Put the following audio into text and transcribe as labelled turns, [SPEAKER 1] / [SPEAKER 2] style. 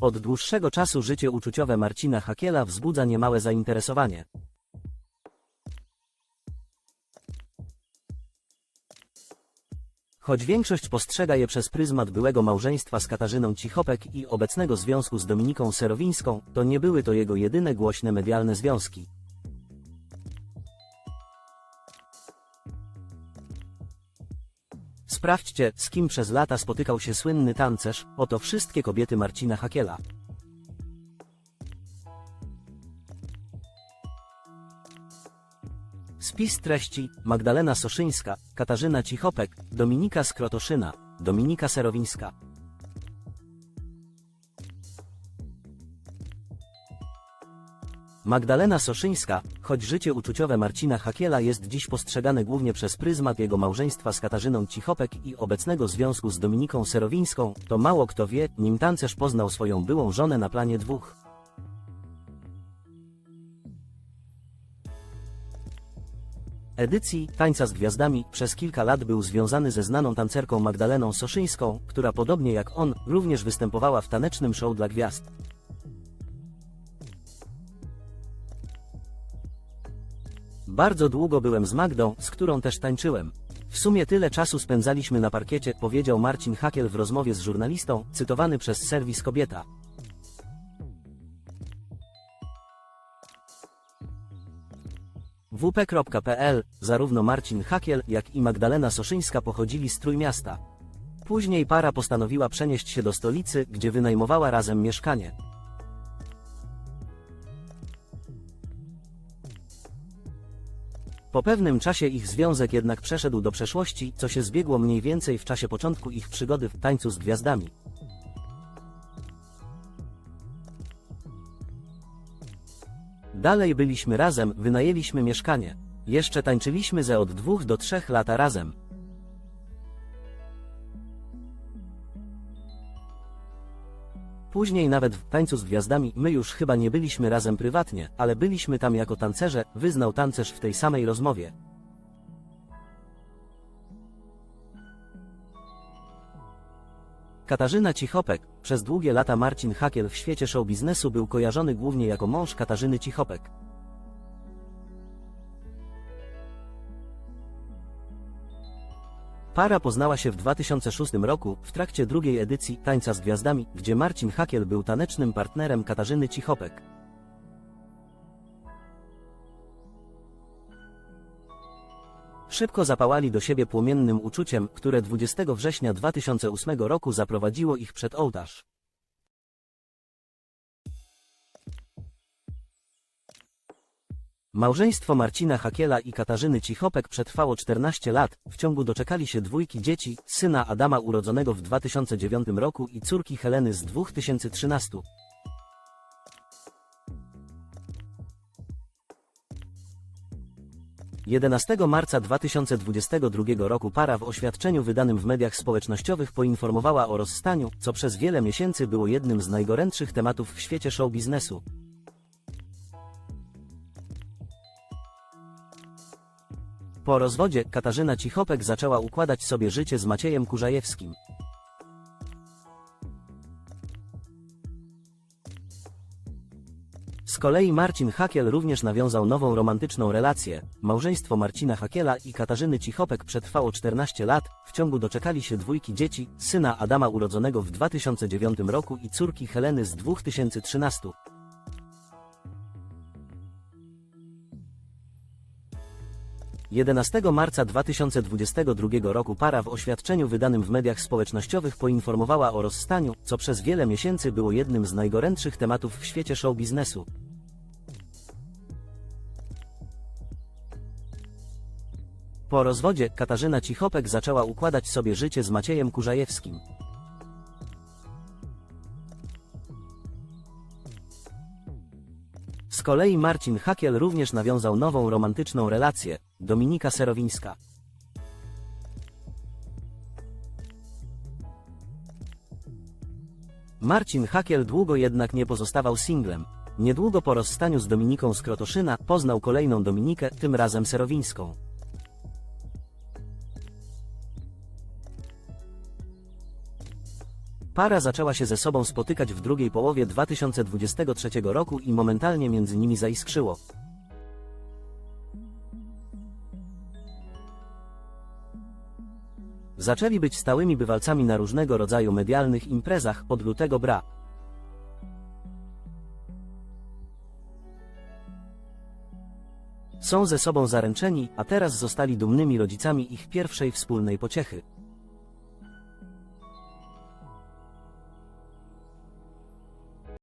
[SPEAKER 1] Od dłuższego czasu życie uczuciowe Marcina Hakiela wzbudza niemałe zainteresowanie. Choć większość postrzega je przez pryzmat byłego małżeństwa z Katarzyną Cichopek i obecnego związku z Dominiką Serowińską, to nie były to jego jedyne głośne medialne związki. Sprawdźcie, z kim przez lata spotykał się słynny tancerz, oto wszystkie kobiety Marcina Hakiela. Spis treści Magdalena Soszyńska, Katarzyna Cichopek, Dominika Skrotoszyna, Dominika Serowińska. Magdalena Soszyńska, choć życie uczuciowe Marcina Hakiela jest dziś postrzegane głównie przez pryzmat jego małżeństwa z Katarzyną Cichopek i obecnego związku z Dominiką Serowińską, to mało kto wie, nim tancerz poznał swoją byłą żonę na planie dwóch. Edycji Tańca z Gwiazdami przez kilka lat był związany ze znaną tancerką Magdaleną Soszyńską, która podobnie jak on, również występowała w tanecznym show dla gwiazd. Bardzo długo byłem z Magdą, z którą też tańczyłem. W sumie tyle czasu spędzaliśmy na parkiecie, powiedział Marcin Hakiel w rozmowie z żurnalistą, cytowany przez serwis Kobieta. wp.pl, zarówno Marcin Hakiel, jak i Magdalena Soszyńska pochodzili z Trójmiasta. Później para postanowiła przenieść się do stolicy, gdzie wynajmowała razem mieszkanie. Po pewnym czasie ich związek jednak przeszedł do przeszłości, co się zbiegło mniej więcej w czasie początku ich przygody w tańcu z gwiazdami. Dalej byliśmy razem, wynajęliśmy mieszkanie. Jeszcze tańczyliśmy ze od dwóch do trzech lata razem. Później nawet w tańcu z gwiazdami my już chyba nie byliśmy razem prywatnie, ale byliśmy tam jako tancerze, wyznał tancerz w tej samej rozmowie. Katarzyna Cichopek, przez długie lata Marcin Hakiel w świecie show biznesu był kojarzony głównie jako mąż Katarzyny Cichopek. Para poznała się w 2006 roku, w trakcie drugiej edycji Tańca z Gwiazdami, gdzie Marcin Hakiel był tanecznym partnerem Katarzyny Cichopek. Szybko zapałali do siebie płomiennym uczuciem, które 20 września 2008 roku zaprowadziło ich przed ołtarz. Małżeństwo Marcina Hakiela i Katarzyny Cichopek przetrwało 14 lat, w ciągu doczekali się dwójki dzieci, syna Adama urodzonego w 2009 roku i córki Heleny z 2013. Jedenastego marca 2022 roku para w oświadczeniu wydanym w mediach społecznościowych poinformowała o rozstaniu, co przez wiele miesięcy było jednym z najgorętszych tematów w świecie show biznesu. Po rozwodzie Katarzyna Cichopek zaczęła układać sobie życie z Maciejem Kurzajewskim. Z kolei Marcin Hakiel również nawiązał nową romantyczną relację. Małżeństwo Marcina Hakiela i Katarzyny Cichopek przetrwało 14 lat, w ciągu doczekali się dwójki dzieci, syna Adama urodzonego w 2009 roku i córki Heleny z 2013. Jedenastego marca 2022 roku para w oświadczeniu wydanym w mediach społecznościowych poinformowała o rozstaniu, co przez wiele miesięcy było jednym z najgorętszych tematów w świecie show biznesu. Po rozwodzie Katarzyna Cichopek zaczęła układać sobie życie z Maciejem Kurzajewskim. Z kolei Marcin Hakiel również nawiązał nową romantyczną relację, Dominika Serowińska. Marcin Hakiel długo jednak nie pozostawał singlem. Niedługo po rozstaniu z Dominiką z Krotoszyna poznał kolejną Dominikę, tym razem Serowińską. Para zaczęła się ze sobą spotykać w drugiej połowie 2023 roku i momentalnie między nimi zaiskrzyło. Zaczęli być stałymi bywalcami na różnego rodzaju medialnych imprezach od lutego bra. Są ze sobą zaręczeni, a teraz zostali dumnymi rodzicami ich pierwszej wspólnej pociechy.